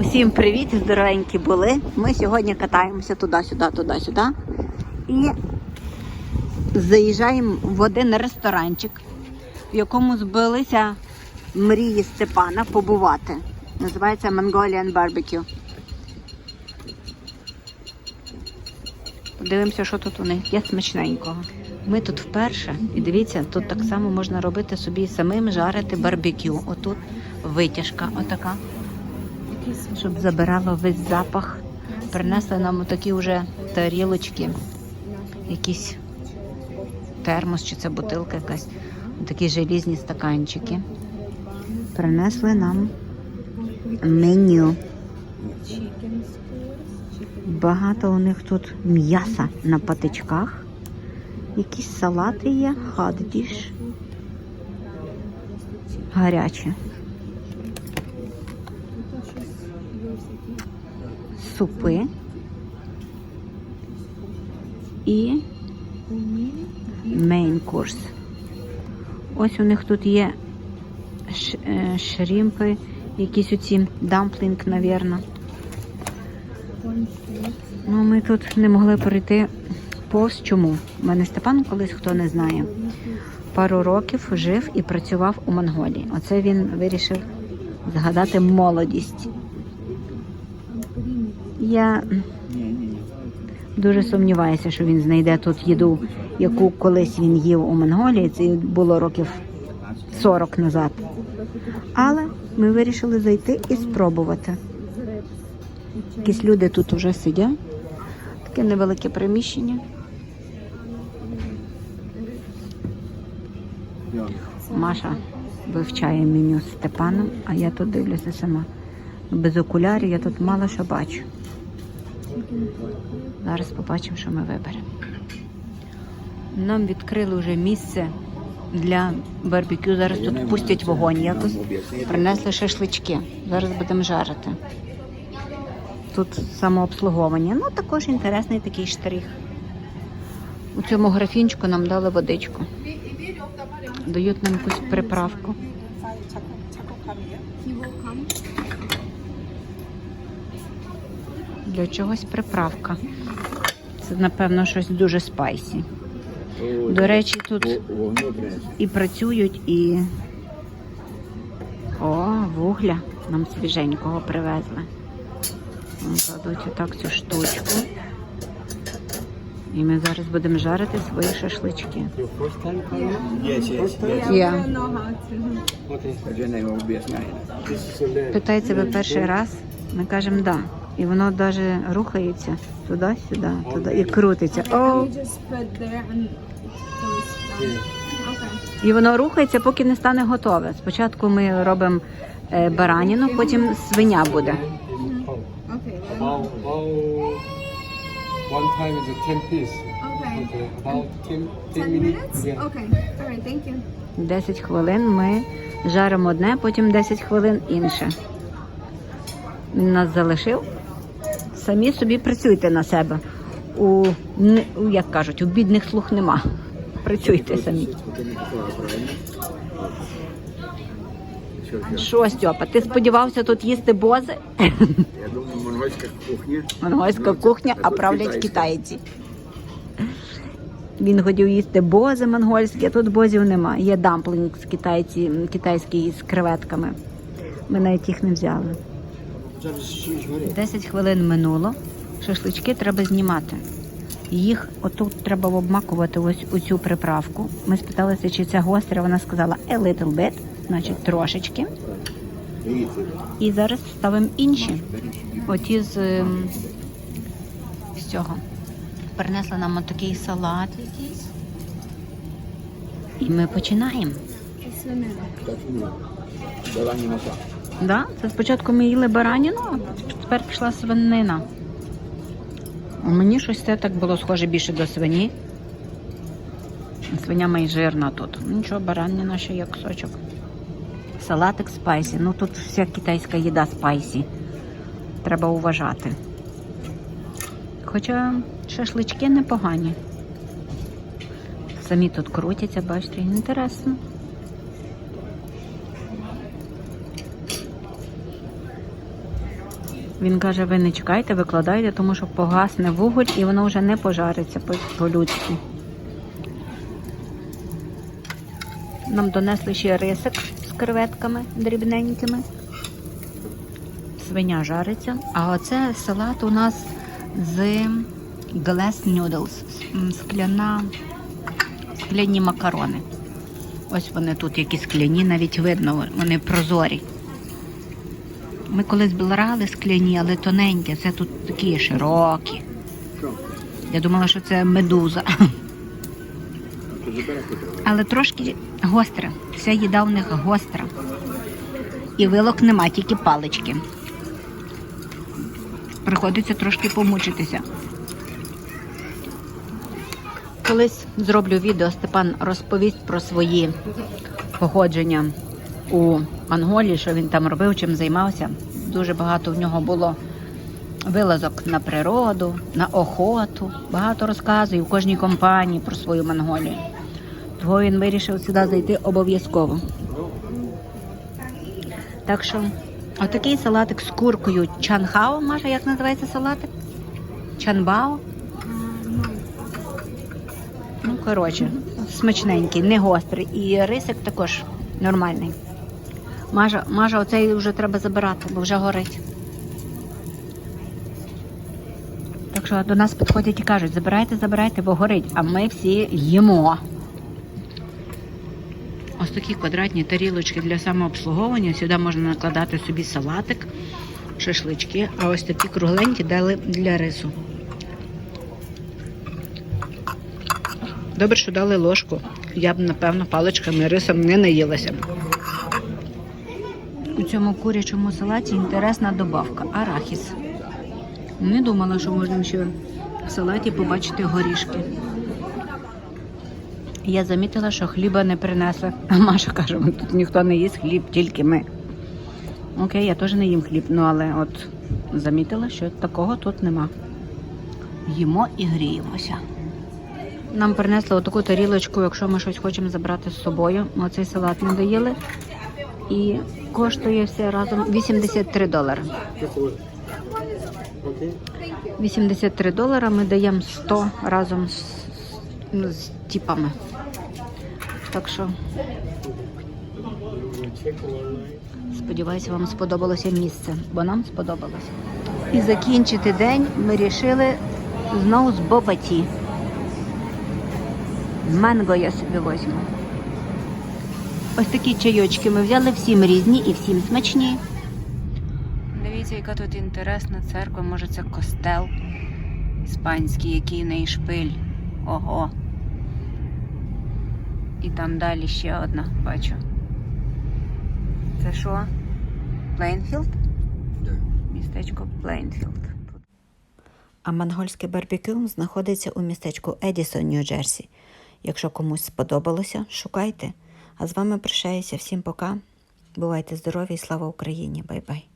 Усім привіт, здоровенькі були. Ми сьогодні катаємося туди-сюди, туди-сюди. І заїжджаємо в один ресторанчик, в якому збилися мрії Степана побувати. Називається Mongolian Barbecue. Подивимося, що тут у них є смачненького. Ми тут вперше, і дивіться, тут так само можна робити собі самим жарити барбекю. Отут витяжка, отака щоб забирало весь запах. Принесли нам такі вже тарілочки, якісь термос чи це бутилка якась, такі желізні стаканчики. Принесли нам меню. Багато у них тут м'яса на патичках. Якісь салати є, хаддіш. Гаряче. Супи і мейн курс. Ось у них тут є е, шрімпи, якісь оці дамплінг, навірно. Ну, ми тут не могли перейти повз чому. У мене Степан колись, хто не знає, пару років жив і працював у Монголії. Оце він вирішив згадати молодість. Я дуже сумніваюся, що він знайде тут їду, яку колись він їв у Монголії. Це було років 40 назад. Але ми вирішили зайти і спробувати. Якісь люди тут вже сидять. Таке невелике приміщення. Маша вивчає меню з Степаном, а я тут дивлюся сама. Без окулярів я тут мало що бачу. Зараз побачимо, що ми виберемо. Нам відкрили вже місце для барбекю. Зараз тут пустять вогонь якось. Принесли шашлички. Зараз будемо жарити. Тут самообслуговування. Ну, також інтересний такий штрих. У цьому графінчику нам дали водичку. Дають нам якусь приправку. Для чогось приправка. Це, напевно, щось дуже спайсі. До речі, тут і працюють, і. О, вугля нам свіженького привезли. Кладуть отак цю штучку. І ми зараз будемо жарити свої шашлички. Питається ви перший раз, ми кажемо да. І воно навіть рухається туди-сюди, туди і крутиться. О. І воно рухається, поки не стане готове. Спочатку ми робимо е, бараніну, потім свиня буде. One time is a 10 piece. Okay. Okay, about 10, 10 minutes. minutes? Yeah. Okay. All right. Thank you. 10 хвилин ми жаримо одне, потім 10 хвилин інше. Він нас залишив. Самі собі працюйте на себе. У, у, як кажуть, у бідних слух нема. Працюйте самі. Що, Стьопа, ти сподівався тут їсти бози? Я думаю, монгольська кухня. Монгольська кухня, а правлять китайці. Він хотів їсти бози монгольські, а тут бозів нема. Є дамплінг з китайці, китайський з креветками. Ми навіть їх не взяли. 10 хвилин минуло. Шашлички треба знімати. Їх отут треба обмакувати ось у цю приправку. Ми спиталися, чи це гостре. Вона сказала a little bit, значить трошечки. І зараз ставимо інші. Оті з, ем, з цього. Принесли нам отакий салат якийсь. І ми починаємо. Так. Да? Це спочатку ми їли бараніну, а тепер пішла свинина. У мені щось це так було схоже більше до свині. Свиня майжирна тут. Ну, Нічого, бараніна ще є кусочок. Салатик спайсі. Ну тут вся китайська їда спайсі. Треба уважати. Хоча шашлички непогані. Самі тут крутяться, бачите, інтересно. Він каже, ви не чекайте, викладайте, тому що погасне вуголь і воно вже не пожариться по- по-людськи. Нам донесли ще рисик з креветками дрібненькими. Свиня жариться. А оце салат у нас з glass noodles, скляна, скляні макарони. Ось вони тут які скляні, навіть видно, вони прозорі. Ми колись брали скляні, але тоненькі, це тут такі широкі. Я думала, що це медуза. Але трошки гостра. Вся їда в них гостра. І вилок нема, тільки палички. Приходиться трошки помучитися. Колись зроблю відео, Степан розповість про свої походження у Анголі, що він там робив, чим займався. Дуже багато в нього було вилазок на природу, на охоту. Багато розказує в кожній компанії про свою Монголію. Того він вирішив сюди зайти обов'язково. Так що, отакий салатик з куркою чанхао, може, як називається салатик? Чанбао? Ну, коротше, смачненький, не гострий. І рисик також нормальний. Мажа, мажа оцей вже треба забирати, бо вже горить. Так що до нас підходять і кажуть, забирайте, забирайте, бо горить, а ми всі їмо. Ось такі квадратні тарілочки для самообслуговування. Сюди можна накладати собі салатик, шашлички, а ось такі кругленькі дали для рису. Добре, що дали ложку. Я б, напевно, паличками рисом не наїлася. У цьому курячому салаті інтересна добавка арахіс. Не думала, що можна ще в салаті побачити горішки. Я замітила, що хліба не принесли. А Маша каже, тут ніхто не їсть хліб, тільки ми. Окей, я теж не їм хліб, ну але от замітила, що такого тут нема. Їмо і гріємося. Нам принесли отаку тарілочку, якщо ми щось хочемо забрати з собою. Ми цей салат не доїли. І коштує все разом 83 долари. Just a little. 83 долара ми даємо 100 разом з, ну, з тіпами. Так що сподіваюся, вам сподобалося місце, бо нам сподобалося. І закінчити день ми вирішили знову з бобаті. Манго я собі возьму. Ось такі чайочки ми взяли всім різні і всім смачні. Дивіться, яка тут інтересна церква, може це костел іспанський, який в неї шпиль. Ого. І там далі ще одна, бачу. Це що? Плейнфілд? Містечко Плейнфілд. А монгольське барбекю знаходиться у містечку Едісон, Нью-Джерсі. Якщо комусь сподобалося, шукайте. А з вами прощаюся. Всім пока. Бувайте здорові і слава Україні! Бай-бай!